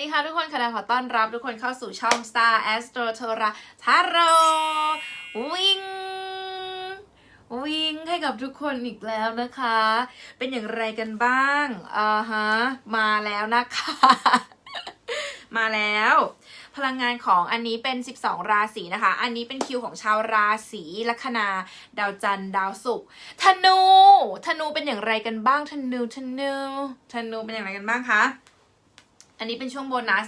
ดีค่ะทุกคนค่ะขอต้อนรับทุกคนเข้าสู่ช่อง Star Astro t o r a Tarot วิ่งวิ่งให้กับทุกคนอีกแล้วนะคะ เป็นอย่างไรกันบ้างอ่าฮะมาแล้วนะคะ มาแล้วพลังงานของอันนี้เป็น 12 ราศีนะคะ อันนี้เป็นคิวของชาวราศีลัคนา ดาวจันทร์ดาวศุกร์ธนู ธนูเป็นอย่างไรกันบ้าง ธนู ธนู ธนูเป็นอย่างไรกันบ้างคะ อันนี้เป็นช่วงโบนัส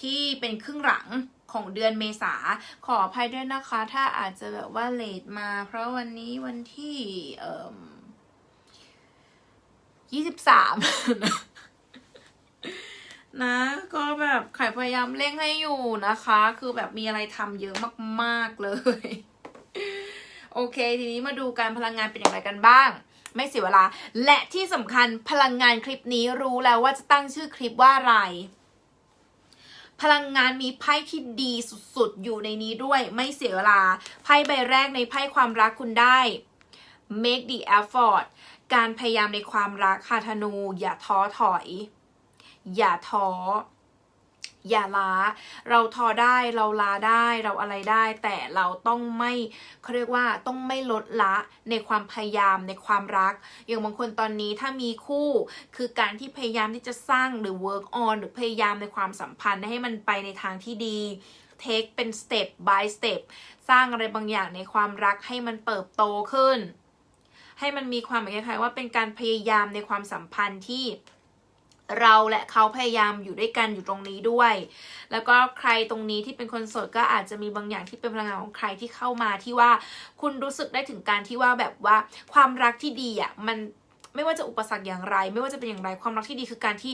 ที่เป็นครึ่งหลังของเดือนเมษาขออภัยด้วยนะคะ ถ้าอาจจะแบบว่าเลทมา เพราะวันนี้วันที่เอ่อยี่สิบสามนะ ก็แบบไข่พยายามเร่งให้อยู่นะคะ คือแบบมีอะไรทำเยอะมาก ๆ เลย โอเค ทีนี้มาดูการพลังงานเป็นอย่างไรกันบ้าง ไม่เสียเวลา และที่สำคัญพลังงานคลิปนี้รู้แล้วว่าจะตั้งชื่อคลิปว่าอะไร พลังงานมีไพ่ที่ดีสุดๆ อยู่ในนี้ด้วย ไม่เสียเวลา ไพ่ใบแรกในไพ่ความรักคุณได้ make the effort การพยายามในความรักค่ะธนู อย่าท้อถอย อย่าท้อ อย่าล้า เราทอได้เราลาได้เราอะไรได้ แต่เราต้องไม่เขาเรียกว่าต้องไม่ลดละในความพยายามในความรัก อย่างบางคนตอนนี้ถ้ามีคู่คือการที่พยายามที่จะสร้างหรือ work on หรือพยายามในความสัมพันธ์ให้มันไปในทางที่ดี take เป็น step by step สร้างอะไรบางอย่างในความรักให้มันเติบโตขึ้น ให้มันมีความหมายคล้ายๆว่าเป็นการพยายามในความสัมพันธ์ที่ เราและเขาพยายามอยู่ด้วยกันอยู่ตรงนี้ด้วย แล้วก็ใครตรงนี้ที่เป็นคนโสดก็อาจจะมีบางอย่างที่เป็นพลังงานของใครที่เข้ามาที่ว่าคุณรู้สึกได้ถึงการที่ว่าแบบว่าความรักที่ดีอะมันไม่ว่าจะอุปสรรคอย่างไร ไม่ว่าจะเป็นอย่างไรความรักที่ดีคือการที่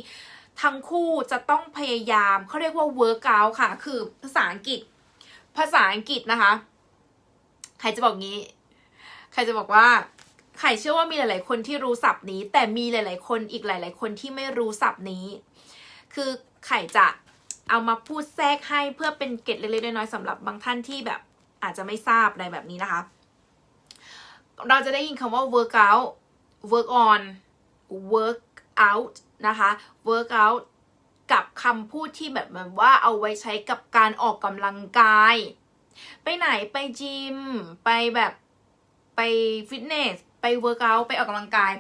ทั้งคู่จะต้องพยายามเขาเรียกว่า work out ค่ะ คือภาษาอังกฤษ ภาษาอังกฤษนะคะ ใครจะบอกงี้ ใครจะบอกว่า ไข่เชื่อว่ามีหลาย ๆ คนที่รู้ศัพท์นี้ แต่มีหลาย ๆ คนอีกหลาย ๆ คนที่ไม่รู้ศัพท์นี้ คือไข่จะเอามาพูดแทรกให้เพื่อเป็นเกร็ดเล็กๆน้อยๆสำหรับบางท่านที่แบบอาจจะไม่ทราบอะไรแบบนี้นะคะ เราจะได้ยินคำว่า work out work on work out นะคะ work out กับคำพูดที่แบบเหมือนว่าเอาไว้ใช้กับการออกกำลังกาย ไปไหนไปจิม ไปแบบไปฟิตเนส ไปเวิร์กอัไปออกกำลังกาย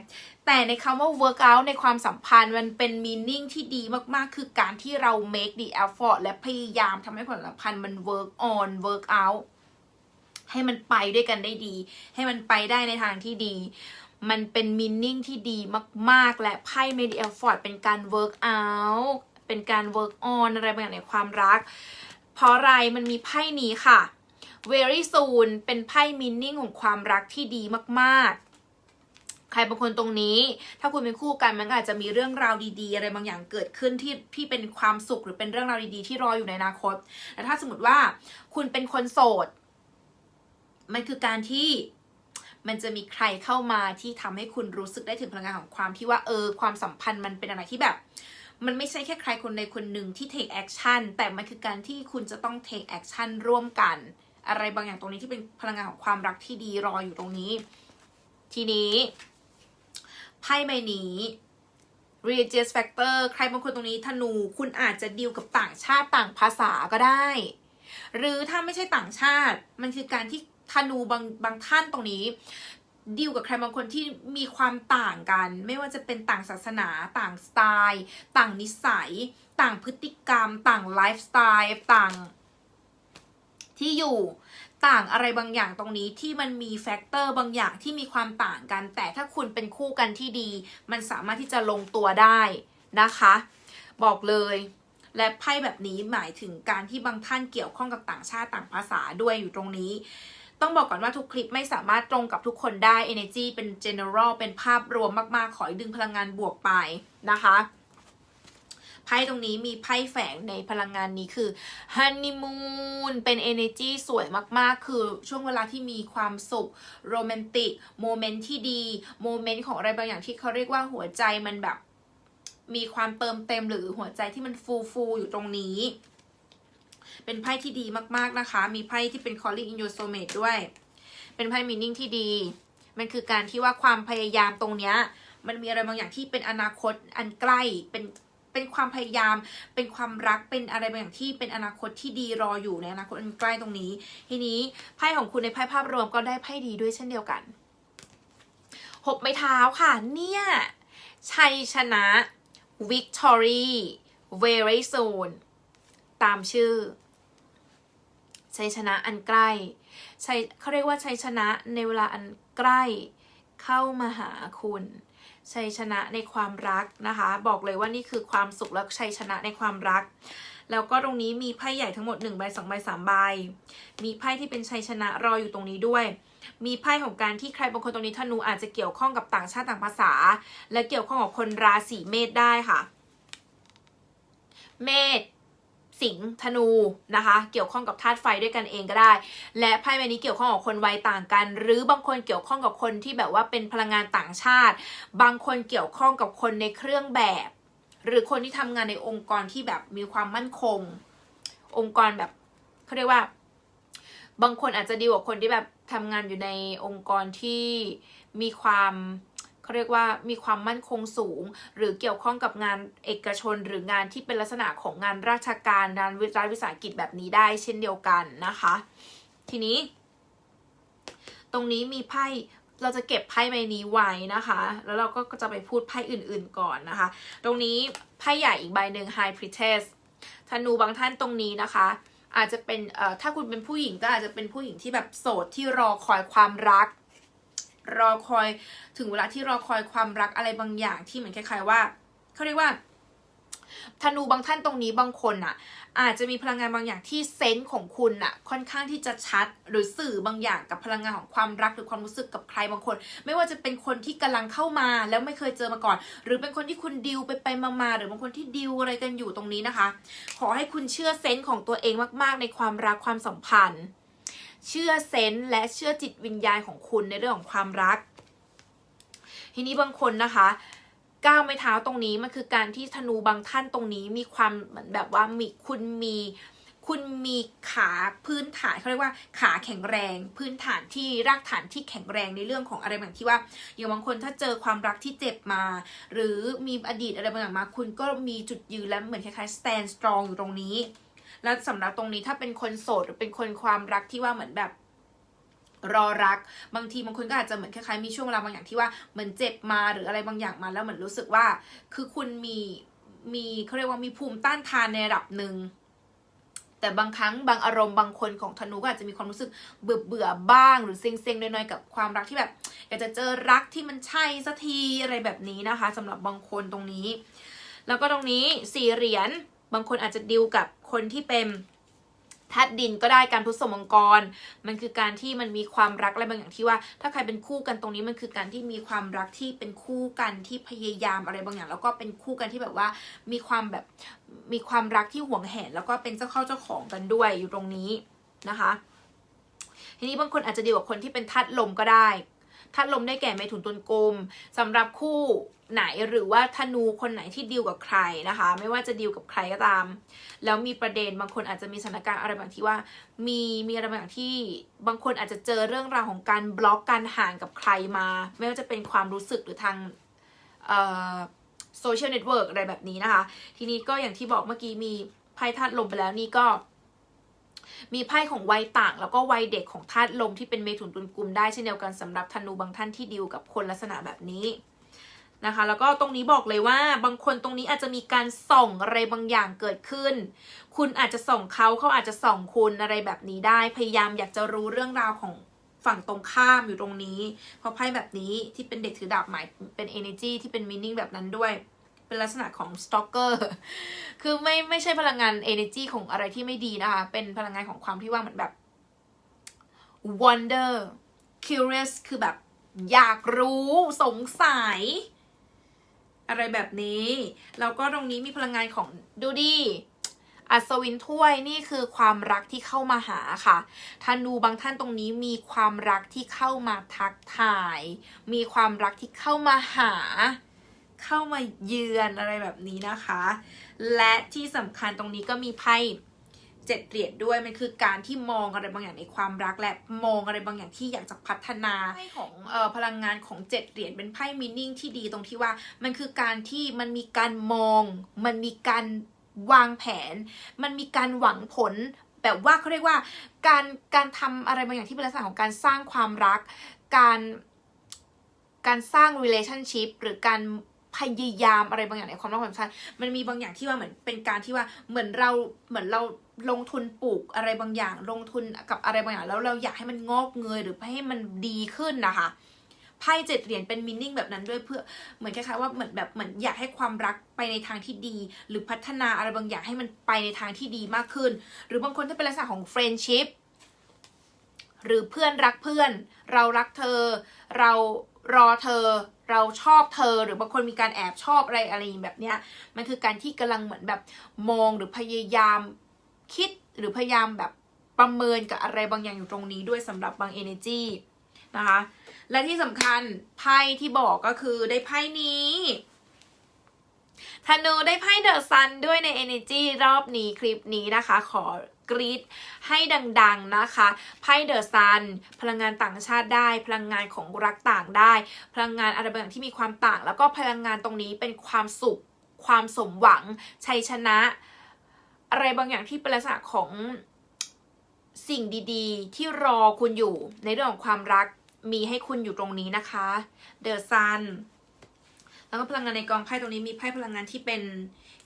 แต่ในคำว่า work out ในความสัมพันธ์มันเป็น meaning ที่ดีมากๆ คือการที่เรา make the effort และพยายามทำให้ความสัมพันธ์มัน work on work out ให้มันไปด้วยกันได้ดี ให้มันไปได้ในทางที่ดี มันเป็น meaning ที่ดีมากๆ และไพ่ make the effort เป็นการ work out เป็นการ work on ออนอะไรบางอย่างในความรัก เพราะอะไรมันมีไพ่นี้ค่ะ very soon เป็นไพ่ meaning ของความรักที่ดีมากๆ ใครบางคนตรงนี้ ถ้าคุณเป็นคู่กันมันก็อาจจะมีเรื่องราวดีๆ อะไรบางอย่างเกิดขึ้นที่ที่เป็นความสุขหรือเป็นเรื่องราวดีๆ ที่รออยู่ในอนาคตแต่ถ้าสมมติว่าคุณเป็นคนโสด มันคือการที่มันจะมีใครเข้ามาที่ทำให้คุณรู้สึกได้ถึงพลังงานของความที่ว่าเออความสัมพันธ์มันเป็นอะไรที่แบบ มันไม่ใช่แค่ใครคนใดคนหนึ่งที่ take action แต่มันคือการที่คุณจะต้อง take action ร่วมกัน อะไรบางอย่างตรงนี้ที่เป็นพลังงานของความรักที่ดีรออยู่ตรงนี้ ทีนี้ ไพ่ใบนี้ r e a g e s factor ใครบางคนตรงนี้ธนูคุณอาจจะดีลกับต่างชาติต่างภาษาก็ได้ หรือถ้าไม่ใช่ต่างชาติ มันคือการที่ธนูบางบางท่านตรงนี้ดีลกับใครบางคนที่มีความต่างกัน ไม่ว่าจะเป็นต่างศาสนา ต่างสไตล์ ต่างนิสัย ต่างพฤติกรรม ต่างไลฟ์สไตล์ต่างที่อยู่ ต่างอะไรบางอย่างตรงนี้ที่มันมีแฟกเตอร์บางอย่างที่มีความต่างกัน แต่ถ้าคุณเป็นคู่กันที่ดี มันสามารถที่จะลงตัวได้นะคะ บอกเลยและไพ่แบบนี้หมายถึงการที่บางท่านเกี่ยวข้องกับต่างชาติต่างภาษาด้วยอยู่ตรงนี้ ต้องบอกก่อนว่าทุกคลิปไม่สามารถตรงกับทุกคนได้ energy เป็น general เป็นภาพรวมมากๆ ขอดึงพลังงานบวกไปนะคะ ไพ่ตรงนี้มีไพ่แฝงในพลังงานนี้คือฮันนีมูนเป็น energy สวยมากๆ คือช่วงเวลาที่มีความสุขโรแมนติกโมเมนต์ที่ดีโมเมนต์ของอะไรบางอย่างที่เขาเรียกว่าหัวใจมันแบบ มีความเติมเต็มหรือหัวใจที่มันฟูฟูอยู่ตรงนี้ เป็นไพ่ที่ดีมากๆนะคะ มีไพ่ที่เป็น calling in your soulmate ด้วย เป็นไพ่ meaning ที่ดี มันคือการที่ว่าความพยายามตรงเนี้ยมันมีอะไรบางอย่างที่เป็นอนาคตอันใกล้เป็น เป็นความพยายาม เป็นความรักเป็นอะไรบางอย่างที่เป็นอนาคตที่ดีรออยู่ในอนาคตอันใกล้ตรงนี้ ทีนี้ไพ่ของคุณในไพ่ภาพรวมก็ได้ไพ่ดีด้วยเช่นเดียวกันหกไม้เท้าค่ะ เนี่ย ชัยชนะ victory very soon ตามชื่อ ชัยชนะอันใกล้ชัยเขาเรียกว่าชัยชนะในเวลาอันใกล้เข้ามาหาคุณ ชัยชนะในความรักนะคะ บอกเลยว่านี่คือความสุขและชัยชนะในความรัก แล้วก็ตรงนี้มีไพ่ใหญ่ทั้งหมด1ใบ2ใบ3ใบ มีไพ่ที่เป็นชัยชนะรออยู่ตรงนี้ด้วย มีไพ่ของการที่ใครบางคนตรงนี้ธนูอาจจะเกี่ยวข้องกับต่างชาติต่างภาษา และเกี่ยวข้องกับคนราศีเมษได้ค่ะ เมษ สิงห์ธนูนะคะ เกี่ยวข้องกับธาตุไฟด้วยกันเองก็ได้ และไพ่ใบนี้เกี่ยวข้องกับคนวัยต่างกัน หรือบางคนเกี่ยวข้องกับคนที่แบบว่าเป็นพลังงานต่างชาติ บางคนเกี่ยวข้องกับคนในเครื่องแบบ หรือคนที่ทำงานในองค์กรที่แบบมีความมั่นคง องค์กรแบบเขาเรียกว่า บางคนอาจจะดีกว่าคนที่แบบทำงานอยู่ในองค์กรที่มีความ เขาเรียกว่ามีความมั่นคงสูง หรือเกี่ยวข้องกับงานเอกชน หรืองานที่เป็นลักษณะของงานราชการงานวิรัฐวิสาหกิจแบบนี้ได้เช่นเดียวกันนะคะ ทีนี้ ตรงนี้มีไพ่เราจะเก็บไพ่ใบนี้ไว้นะคะ แล้วเราก็จะไปพูดไพ่อื่นๆก่อนนะคะ ตรงนี้ไพ่ใหญ่อีกใบหนึ่ง High Priestess ธนูบางท่านตรงนี้นะคะ อาจจะเป็นถ้าคุณเป็นผู้หญิงก็อาจจะเป็นผู้หญิงที่แบบโสดที่รอคอยความรัก รอคอยถึงเวลาที่รอคอยความรักอะไรบางอย่างที่เหมือนคล้ายๆว่าเขาเรียกว่าธนูบางท่านตรงนี้บางคนอะอาจจะมีพลังงานบางอย่างที่เซนส์ของคุณอะค่อนข้างที่จะชัด หรือสื่อบางอย่างกับพลังงานของความรักหรือความรู้สึกกับใครบางคน ไม่ว่าจะเป็นคนที่กำลังเข้ามาแล้วไม่เคยเจอมาก่อน หรือเป็นคนที่คุณดิวไปไปๆมาๆหรือบางคนที่ดิวอะไรกันอยู่ตรงนี้นะคะ ขอให้คุณเชื่อเซนส์ของตัวเองมาก ๆ ในความรักความสัมพันธ์ เชื่อเซนส์และเชื่อจิตวิญญาณของคุณในเรื่องของความรัก ทีนี้บางคนนะคะก้าวไม้เท้าตรงนี้มันคือการที่ธนูบางท่านตรงนี้มีความเหมือนแบบว่ามีคุณมีคุณมีขาพื้นฐานเขาเรียกว่าขาแข็งแรง พื้นฐานที่รากฐานที่แข็งแรงในเรื่องของอะไรบางที่ว่าอย่างบางคนถ้าเจอความรักที่เจ็บมา หรือมีอดีตอะไรบางอย่างมา คุณก็มีจุดยืนและเหมือนคล้ายๆ stand strong อยู่ตรงนี้ แล้วสำหรับตรงนี้ถ้าเป็นคนโสดหรือเป็นคนความรักที่ว่าเหมือนแบบรอรัก บางทีบางคนก็อาจจะเหมือนคล้ายๆมีช่วงเวลาบางอย่างที่ว่าเหมือนเจ็บมาหรืออะไรบางอย่างมาแล้วเหมือนรู้สึกว่า คือคุณมีมีเขาเรียกว่ามีภูมิต้านทานในระดับหนึ่งแต่บางครั้งบางอารมณ์บางคนของธนูก็อาจจะมีความรู้สึกเบื่อเบื่อบ้าง หรือเซ็งๆน้อยๆกับความรักที่แบบ อยากจะเจอรักที่มันใช่สักทีอะไรแบบนี้นะคะสำหรับบางคนตรงนี้ แล้วก็ตรงนี้สี่เหรียญ บางคนอาจจะดิวกับคนที่เป็นธาตุดินก็ได้การพุทธสมมังกร มันคือการที่มันมีความรักอะไรบางอย่างที่ว่า ถ้าใครเป็นคู่กันตรงนี้มันคือการที่มีความรักที่เป็นคู่กันที่พยายามอะไรบางอย่าง แล้วก็เป็นคู่กันที่แบบว่ามีความแบบมีความรักที่ห่วงแหน แล้วก็เป็นเจ้าเข้าเจ้าของกันด้วยอยู่ตรงนี้นะคะ ทีนี้บางคนอาจจะดีกว่าคนที่เป็นธาตุลมก็ได้ ธาตุลมได้แก่เมถุนตุลกลมสำหรับคู่ไหนหรือว่าธนูคนไหนที่ดีลกับใครนะคะ ไม่ว่าจะดีลกับใครก็ตาม แล้วมีประเด็นบางคนอาจจะมีสถานการณ์อะไรบางที่ว่า มีมีอะไรบางอย่างที่บางคนอาจจะเจอเรื่องราวของการบล็อกการห่างกับใครมา ไม่ว่าจะเป็นความรู้สึกหรือทางโซเชียลเน็ตเวิร์กอะไรแบบนี้นะคะ ทีนี้ก็อย่างที่บอกเมื่อกี้มีไพ่ธาตุลมไปแล้วนี่ก็ มีไพ่ของวัยต่าง แล้วก็วัยเด็กของธาตุลมที่เป็นเมถุนตุลกุมได้เช่นเดียวกันสำหรับธนูบางท่านที่ดีลกับคนลักษณะแบบนี้นะคะ แล้วก็ตรงนี้บอกเลยว่าบางคนตรงนี้อาจจะมีการส่องอะไรบางอย่างเกิดขึ้น คุณอาจจะส่องเขาเขาอาจจะส่องคุณอะไรแบบนี้ได้ พยายามอยากจะรู้เรื่องราวของฝั่งตรงข้ามอยู่ตรงนี้ เพราะไพ่แบบนี้ที่เป็นเด็กถือดาบหมายเป็น energy ที่เป็น meaning แบบนั้นด้วย เป็นลักษณะของ stalker คือไม่ไม่ใช่พลังงาน energy ของอะไรที่ไม่ดีนะคะ เป็นพลังงานของความที่ว่าเหมือนแบบ wonder curious คือแบบอยากรู้สงสัย อะไรแบบนี้ แล้วก็ตรงนี้มีพลังงานของดูดิอัศวินถ้วยนี่คือความรักที่เข้ามาหาค่ะธนูบางท่านตรงนี้มีความรักที่เข้ามาทักทาย มีความรักที่เข้ามาหา เข้ามาเยือนอะไรแบบนี้นะคะ และที่สำคัญตรงนี้ก็มีไพ่เจ็ดเหรียญด้วยมันคือการที่มองอะไรบางอย่างในความรักและมองอะไรบางอย่างที่อยากจะพัฒนาไพ่ของออพลังงานของเจ็ดเหรียญเป็นไพ่มินิ่งที่ดีตรงที่ว่า มันคือการที่มันมีการมอง มันมีการวางแผน มันมีการหวังผล แบบว่าเขาเรียกว่า การการทำอะไรบางอย่างที่เป็นลักษณะของการสร้างความรัก การการสร้าง relationship หรือการ พยายามอะไรบางอย่างในความรักความสัมพันธ์มันมีบางอย่างที่ว่าเหมือนเป็นการที่ว่าเหมือนเราเหมือนเราลงทุนปลูกอะไรบางอย่าง ลงทุนกับอะไรบางอย่าง แล้วเราอยากให้มันงอกเงยหรือให้มันดีขึ้นนะคะไพ่เจ็ดเหรียญเป็นมินนิ่งแบบนั้นด้วยเพื่อเหมือนคล้ายๆว่าเหมือนแบบเหมือนอยากให้ความรักไปในทางที่ดี หรือพัฒนาอะไรบางอย่างให้มันไปในทางที่ดีมากขึ้น หรือบางคนถ้าเป็นลักษณะของ friendship หรือเพื่อนรักเพื่อน เรารักเธอ เรารอเธอ เราชอบเธอหรือบางคนมีการแอบชอบอะไรอะไรแบบเนี้ยมันคือการที่กำลังเหมือนแบบมองหรือพยายามคิดหรือพยายามแบบประเมินกับอะไรบางอย่างอยู่ตรงนี้ด้วยสำหรับบาง energy นะคะ และที่สำคัญไพ่ที่บอกก็คือได้ไพ่นี้ ธนูได้ไพ่เดอะซันด้วยใน energy รอบนี้คลิปนี้นะคะ ขอกรีดให้ดังๆนะคะไพ่เดอะซันพลังงานต่างชาติได้ พลังงานของรักต่างได้ พลังงานอะไรบางอย่างที่มีความต่าง แล้วก็พลังงานตรงนี้เป็นความสุข ความสมหวัง ชัยชนะ อะไรบางอย่างที่เป็นลักษณะของสิ่งดีๆ ที่รอคุณอยู่ในเรื่องของความรักมีให้คุณอยู่ตรงนี้นะคะ The Sun แล้วก็พลังงานในกองไพ่ตรงนี้มีไพ่พลังงานที่เป็น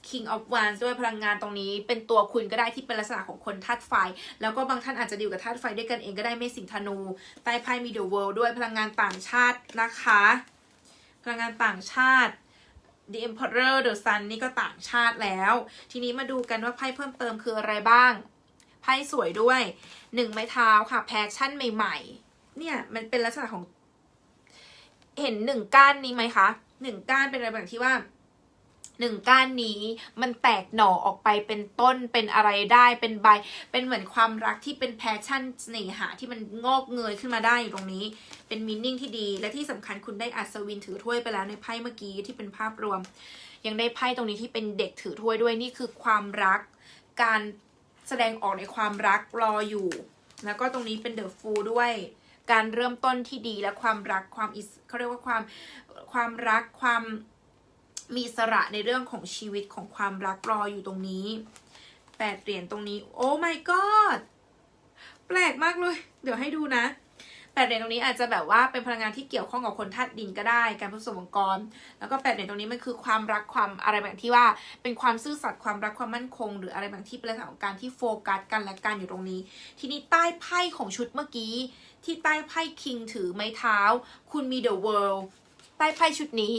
King of Wands ด้วยพลังงานตรงนี้ เป็นตัวคุณก็ได้ที่เป็นลักษณะของคนธาตุไฟ แล้วก็บางท่านอาจจะดีลกับธาตุไฟด้วยกันเองก็ได้ไม่สิงธนู ใต้ไพ่มี The World ด้วยพลังงานต่างชาตินะคะ พลังงานต่างชาติ The Emperor The Sun นี่ก็ต่างชาติแล้ว ทีนี้มาดูกันว่าไพ่เพิ่มเติมคืออะไรบ้าง ไพ่สวยด้วยหนึ่งไม้เท้าค่ะแพชชั่นใหม่ ๆ เนี่ยมันเป็นลักษณะของ เห็นหนึ่งก้านนี้ไหมคะ หนึ่งก้านเป็นอะไรแบบที่ว่าหนึ่งก้านนี้มันแตกหน่อออกไปเป็นต้นเป็นอะไรได้เป็นใบ เป็นเหมือนความรักที่เป็นแพชชั่นเสน่หาที่มันงอกเงยขึ้นมาได้อยู่ตรงนี้ เป็นมินนิ่งที่ดีและที่สำคัญคุณได้อัศวินถือถ้วยไปแล้วในไพ่เมื่อกี้ที่เป็นภาพรวม ยังได้ไพ่ตรงนี้ที่เป็นเด็กถือถ้วยด้วยนี่คือความรัก การแสดงออกในความรักรออยู่ แล้วก็ตรงนี้เป็นเดอะฟูด้วย การเริ่มต้นที่ดีและความรักความอิสเขาเรียกว่าความความรักความมีสระในเรื่องของชีวิตของความรักรออยู่ตรงนี้แปดเหรียญตรงนี้ โอ้ my god แปลกมากเลย เดี๋ยวให้ดูนะแปดเหรียญตรงนี้อาจจะแบบว่าเป็นพลังงานที่เกี่ยวข้องกับคนธาตุดินก็ได้ การผสมองค์กร แล้วก็แปดเหรียญตรงนี้มันคือความรักความอะไรแบบที่ว่า เป็นความซื่อสัตย์ความรักความมั่นคง หรืออะไรแบบที่เป็นลักษณะของการที่โฟกัสกันและกันอยู่ตรงนี้ ทีนี้ใต้ไพ่ของชุดเมื่อกี้ ที่ใต้ไพ่คิงถือไม้เท้า คุณมี the world ใต้ไพ่ชุดนี้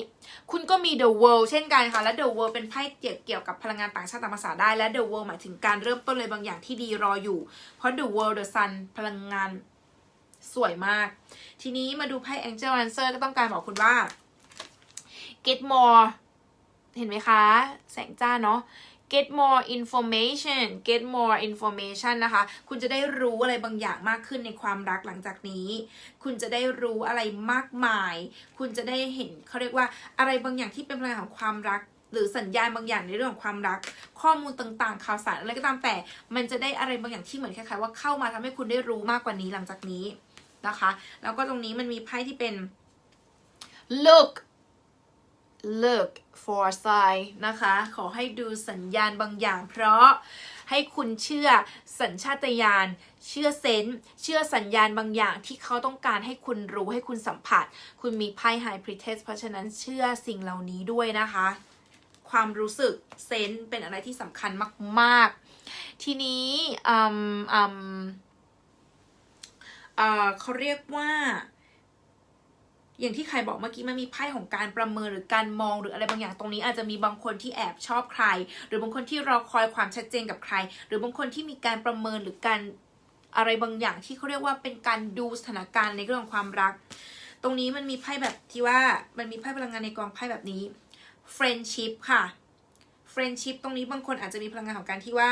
คุณก็มี the world เช่นกันค่ะ และ the world เป็นไพ่เกี่ยวกับพลังงานต่างชาติตามภาษาได้ และ the world หมายถึงการเริ่มต้นเลยบางอย่างที่ดีรออยู่ เพราะ the world the sun พลังงานสวยมาก ทีนี้มาดูไพ่ angel answer ก็ต้องการบอกคุณว่า get more เห็นไหมคะ แสงจ้าเนาะ get more information get more information นะคะ คุณจะได้รู้อะไรบางอย่างมากขึ้นในความรักหลังจากนี้ คุณจะได้รู้อะไรมากมาย คุณจะได้เห็นเขาเรียกว่าอะไรบางอย่างที่เป็นพลังของความรักหรือสัญญาณบางอย่างในเรื่องของความรัก ข้อมูลต่างๆ ข่าวสารอะไรก็ตามแต่ มันจะได้อะไรบางอย่างที่เหมือนคล้ายๆว่าเข้ามาทำให้คุณได้รู้มากกว่านี้หลังจากนี้นะคะ แล้วก็ตรงนี้มันมีไพ่ที่เป็น look look for sign นะคะ ขอให้ดูสัญญาณบางอย่าง เพราะให้คุณเชื่อสัญชาตญาณ เชื่อเซนส์เชื่อสัญญาณบางอย่างที่เขาต้องการให้คุณรู้ให้คุณสัมผัส คุณมีไพ่ High Priestess เพราะฉะนั้นเชื่อสิ่งเหล่านี้ด้วยนะคะ ความรู้สึกเซนส์เป็นอะไรที่สำคัญมาก ๆ ทีนี้อืมอืมเขาเรียกว่า อย่างที่ใครบอกเมื่อกี้มันมีไพ่ของการประเมินหรือการมองหรืออะไรบางอย่างตรงนี้อาจจะมีบางคนที่แอบชอบใคร หรือบางคนที่รอคอยความชัดเจนกับใคร หรือบางคนที่มีการประเมินหรือการอะไรบางอย่างที่เขาเรียกว่าเป็นการดูสถานการณ์ในเรื่องของความรัก ตรงนี้มันมีไพ่แบบที่ว่ามันมีไพ่พลังงานในกองไพ่แบบนี้ friendship ค่ะ friendship ตรงนี้บางคนอาจจะมีพลังงานของการที่ว่า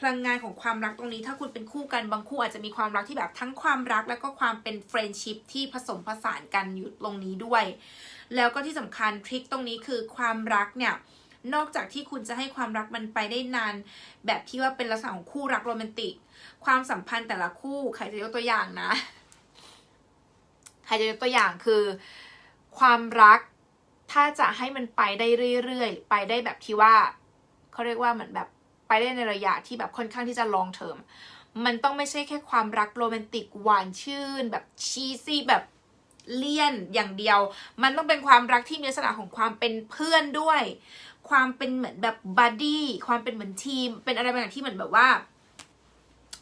พลังงานของความรักตรงนี้ ถ้าคุณเป็นคู่กันบางคู่อาจจะมีความรักที่แบบทั้งความรัก แล้วก็ความเป็น friendship ที่ผสมผสานกันอยู่ตรงนี้ด้วย แล้วก็ที่สำคัญทริคตรงนี้คือความรักเนี่ยนอกจากที่คุณจะให้ความรักมันไปได้นาน แบบที่ว่าเป็นลักษณะของคู่รักโรแมนติก ความสัมพันธ์แต่ละคู่ใครจะยกตัวอย่างนะ ใครจะยกตัวอย่างคือ ความรัก ถ้าจะให้มันไปได้เรื่อยๆ ไปได้แบบที่ว่าเขาเรียกว่าเหมือนแบบไปได้ในระยะที่แบบค่อนข้างที่จะ long term มันต้องไม่ใช่แค่ความรักโรแมนติกหวานชื่น แบบชีซี่แบบเลี่ยนอย่างเดียว มันต้องเป็นความรักที่มีลักษณะของความเป็นเพื่อนด้วย ความเป็นเหมือนแบบบัดดี้ความเป็นเหมือนทีม เป็นอะไรบางอย่างที่เหมือนแบบว่า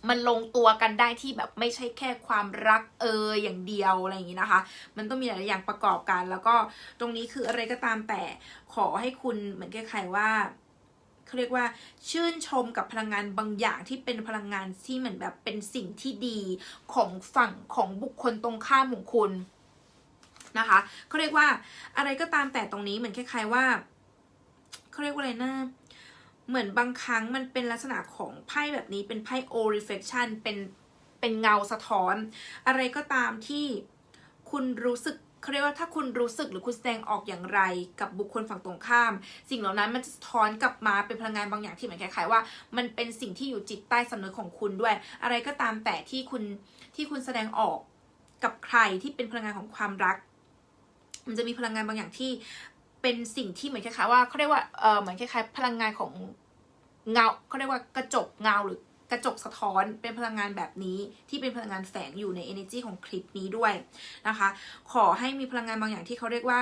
มันลงตัวกันได้ที่แบบไม่ใช่แค่ความรักเอออย่างเดียวอะไรอย่างนี้นะคะ มันต้องมีหลายอย่างประกอบกัน แล้วก็ตรงนี้คืออะไรก็ตามแต่ขอให้คุณเหมือนคล้ายๆว่าเขาเรียกว่าชื่นชมกับพลังงานบางอย่างที่เป็นพลังงานที่เหมือนแบบเป็นสิ่งที่ดีของฝั่งของบุคคลตรงข้ามของคุณนะคะเขาเรียกว่าอะไรก็ตามแต่ตรงนี้เหมือนคล้ายๆว่าเขาเรียกว่าอะไรนะ เหมือนบางครั้งมันเป็นลักษณะของไพ่แบบนี้เป็นไพ่ o reflection เป็นเป็นเงาสะท้อน อะไรก็ตามที่คุณรู้สึกเขาเรียกว่าถ้าคุณรู้สึกหรือคุณแสดงออกอย่างไรกับบุคคลฝั่งตรงข้าม สิ่งเหล่านั้นมันจะสะท้อนกลับมาเป็นพลังงานบางอย่างที่เหมือนคล้ายๆว่า มันเป็นสิ่งที่อยู่จิตใต้สำนึกของคุณด้วย อะไรก็ตามแต่ที่คุณที่คุณแสดงออกกับใครที่เป็นพลังงานของความรัก มันจะมีพลังงานบางอย่างที่เป็นสิ่งที่เหมือนคล้ายๆว่าเขาเรียกว่าเออเหมือนคล้ายๆพลังงานของ เงาเขาเรียกว่ากระจกเงาหรือกระจกสะท้อนเป็นพลังงานแบบนี้ที่เป็นพลังงานแฝงอยู่ใน energy ของคลิปนี้ด้วยนะคะ ขอให้มีพลังงานบางอย่างที่เขาเรียกว่า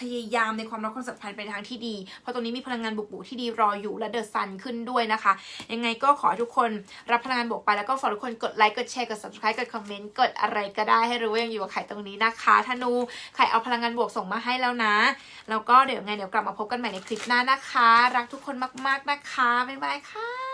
พยายามในความรักความสัมพันธ์ไปทางที่ดี เพราะตรงนี้มีพลังงานบวกๆที่ดีรออยู่และเดอะซันขึ้นด้วยนะคะ ยังไงก็ขอทุกคนรับพลังงานบวกไปแล้วก็ฝากทุกคนกดไลค์กดแชร์กด subscribe กดคอมเมนต์กดอะไรก็ได้ให้รู้ว่ายังอยู่กับไข่ตรงนี้นะคะธนูไข่เอาพลังงานบวกส่งมาให้แล้วนะ แล้วก็เดี๋ยวไงเดี๋ยวกลับมาพบกันใหม่ในคลิปหน้านะคะ รักทุกคนมากๆนะคะบ๊ายบายค่ะ